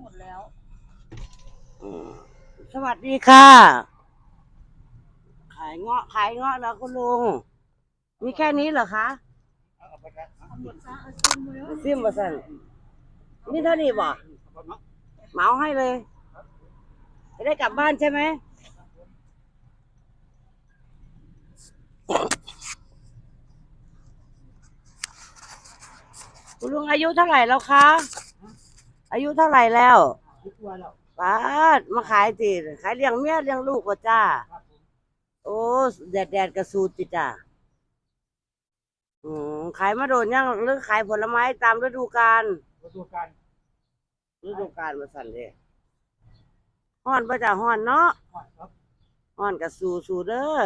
หมดแล้วอืมสวัสดีค่ะ ขายเงาะขายเงาะแล้วคุณลุง มีแค่นี้เหรอคะทำหมดซะเอาชิมเลยซิมบะสันนี่เท่านี้บ่เหมาให้เลยจะได้กลับบ้านใช่ไหมคุณลุงอายุเท่าไหร่แล้วคะ อายุเท่าไหร่แล้วป้าดมาขายติขายเลี้ยงเมียเลี้ยงลูกป่ะจ้า โอ้แดดแดดกระสูดติจ้าอืมขายมาโดนยังหรือขายผลไม้ตามฤดูกาลฤดูการฤดูกาลมาสั่นเลยฮ้อนประจ้าฮ้อนเนาะก่อนครับฮ้อนกับสูสูเด้อ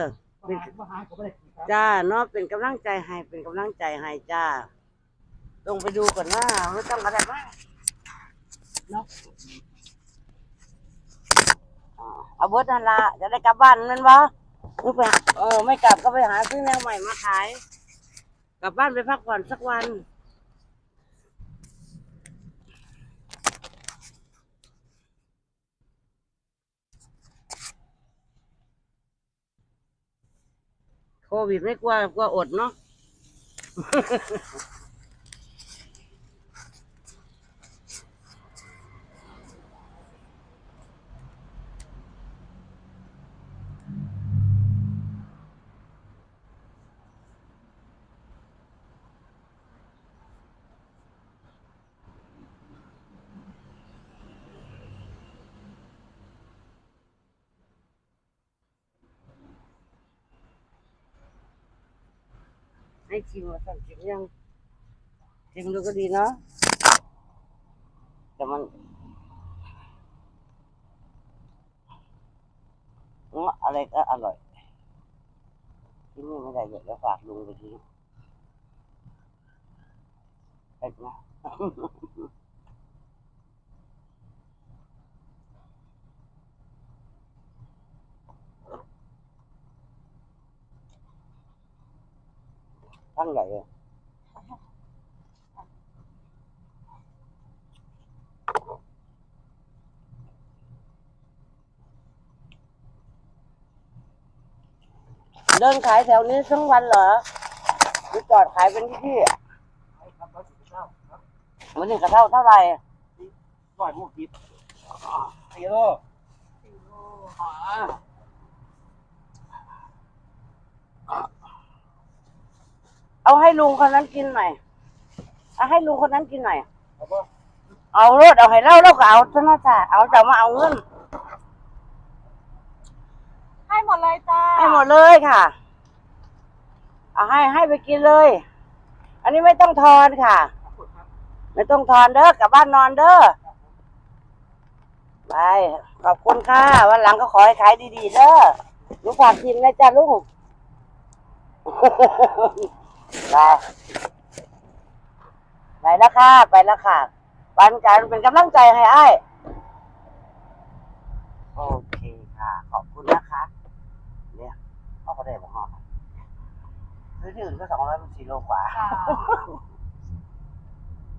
เป็นมหาก็ไม่ได้กินครับจ้าเนาะเป็นกำลังใจให้เป็นกำลังใจให้จ้าลงไปดูก่อนว่าไม่ต้องอะไรมาก เนาะอ่าเอาเบิร์ดนั่นละจะได้กลับบ้านนั่นบ่หรือไปเออ ไม่กลับก็ไปหาซื้อแนวใหม่มาขาย กลับบ้านไปพักผ่อนสักวัน โควิดไม่กลัวกลัวอดเนาะ ให้ชิมมาสั่งชิมยังชิมดูก็ดีเนาะแต่มันเนาะอะไรก็อร่อยที่นี่ไม่ได้เยอะแล้วฝากลุงไปทีเอ็ดนะ ทั้งใหญ่เลยเดินขายแถวนี้ทั้งวันเหรอหรือจอดขายเป็นที่ๆอะครับร้อยสิบเก้าครับวันนี้กระเท่าเท่าไหร่ร้อยหมูกสิบกิโล เอาให้ลุงคนนั้นกินหน่อยเอาให้ลุงคนนั้นกินหน่อยครับว่าเอารถเอาให้เล่าแล้วก็เอาซะนะจ้ะเอาจะมาเอาเงินให้หมดเลยจ้าให้หมดเลยค่ะเอาให้ให้ไปกินเลย อันนี้ไม่ต้องทอนค่ะ ไม่ต้องทอนเด้อกลับบ้านนอนเด้อไปขอบคุณค่ะวันหลังก็ขอให้ขายดีๆเด้อหนูฝากกินนะจ๊ะลุง ไปไปแล้วค่ะ ไปแล้วค่ะ ปันกันเป็นกำลังใจให้อ้ายโอเคค่ะ ขอบคุณนะคะ เนี่ยเขาก็ได้บอกฮอซื้อที่อื่นก็สองร้อยสี่โลกว่าจ้า